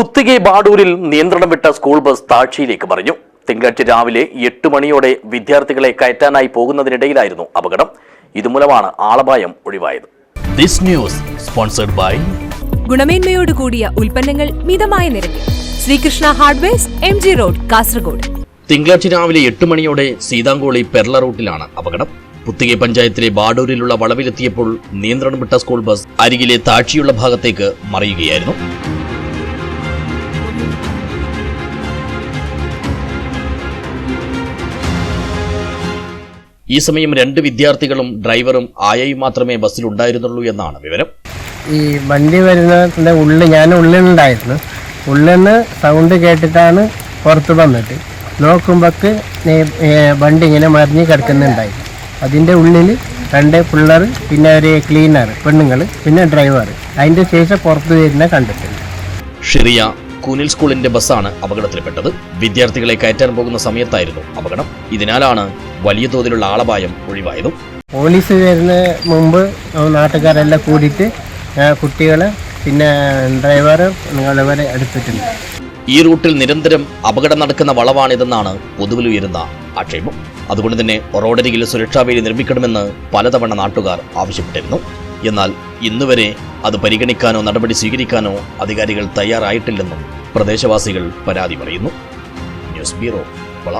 പുത്തികെ ബാഡൂരിൽ നിയന്ത്രണം വിട്ട school bus താഴ്ചയിലേക്ക് മറിഞ്ഞു. തിങ്കളാഴ്ച രാവിലെ എട്ട് മണിയോടെ വിദ്യാർത്ഥികളെ കയറ്റാനായി പോകുന്നതിനിടയിലായിരുന്നു അപകടം. ഇതുമൂലമാണ് ആളപായം ഒഴിവായത്. ദിസ് ന്യൂസ് സ്പോൺസർഡ് ബൈ ഗുണമേന്മയോട് കൂടിയ ഉൽപ്പന്നങ്ങൾ മിതമായ നിരക്കിൽ. Sreekrishna hardwares M G road Kasaragod. തിങ്കളാഴ്ച രാവിലെ എട്ട് മണിയോടെ സീതാങ്കോളി പെർള റൂട്ടിലാണ് അപകടം. പുത്തികെ പഞ്ചായത്തിലെ ബാഡൂരിലുള്ള വളവിലെത്തിയപ്പോൾ നിയന്ത്രണം വിട്ട സ്കൂൾ ബസ് അരികിലെ താഴ്ചയുള്ള ഭാഗത്തേക്ക് മറിയുകയായിരുന്നു. ഈ സമയം രണ്ട് വിദ്യാർത്ഥികളും ഡ്രൈവറും ആയയും മാത്രമേ ബസ്സിലുണ്ടായിരുന്നുള്ളൂ എന്നാണ് വിവരം. ഈ വണ്ടി വരുന്നതിന്റെ ഉള്ളിൽ ഞാൻ ഉള്ളിലുണ്ടായിരുന്നു. ഉള്ളിൽ നിന്ന് സൗണ്ട് കേട്ടിട്ടാണ് പുറത്ത് വന്നിട്ട് നോക്കുമ്പോൾക്ക് വണ്ടി ഇങ്ങനെ മറിഞ്ഞ് കിടക്കുന്നുണ്ടായി. അതിന്റെ ഉള്ളിൽ രണ്ട് പിള്ളേർ പിന്നെ ഒരു ക്ലീനർ പെണ്ണുങ്ങൾ പിന്നെ ഡ്രൈവർ അതിന്റെ ശേഷം പുറത്ത് വരുന്ന കണ്ടിട്ടുണ്ട്. ഷെറിയ കൂനിൽ സ്കൂളിന്റെ ബസ്സാണ് അപകടത്തിൽപ്പെട്ടത്. വിദ്യാർത്ഥികളെ കയറ്റാൻ പോകുന്ന സമയത്തായിരുന്നു അപകടം. ഇതിനാലാണ് വലിയ തോതിലുള്ള ആളപായം ഒഴിവായതും. പോലീസ് വരുന്ന മുമ്പ് നാട്ടുകാരെല്ലാം കൂടിയിട്ട് കുട്ടികളെ പിന്നെ ഡ്രൈവർ വരെ എടുത്തിട്ടുണ്ട് ഈ റൂട്ടിൽ നിരന്തരം അപകടം നടക്കുന്ന വളവാണിതെന്നാണ് പൊതുവിൽ ഉയരുന്ന ആക്ഷേപം. അതുകൊണ്ട് തന്നെ റോഡരികിൽ സുരക്ഷാ വേലി നിർമ്മിക്കണമെന്ന് പലതവണ നാട്ടുകാർ ആവശ്യപ്പെട്ടിരുന്നു. എന്നാൽ ഇന്നുവരെ അത് പരിഗണിക്കാനോ നടപടി സ്വീകരിക്കാനോ അധികാരികൾ തയ്യാറായിട്ടില്ലെന്നും പ്രദേശവാസികൾ പരാതി പറയുന്നു. ന്യൂസ് ബ്യൂറോ വള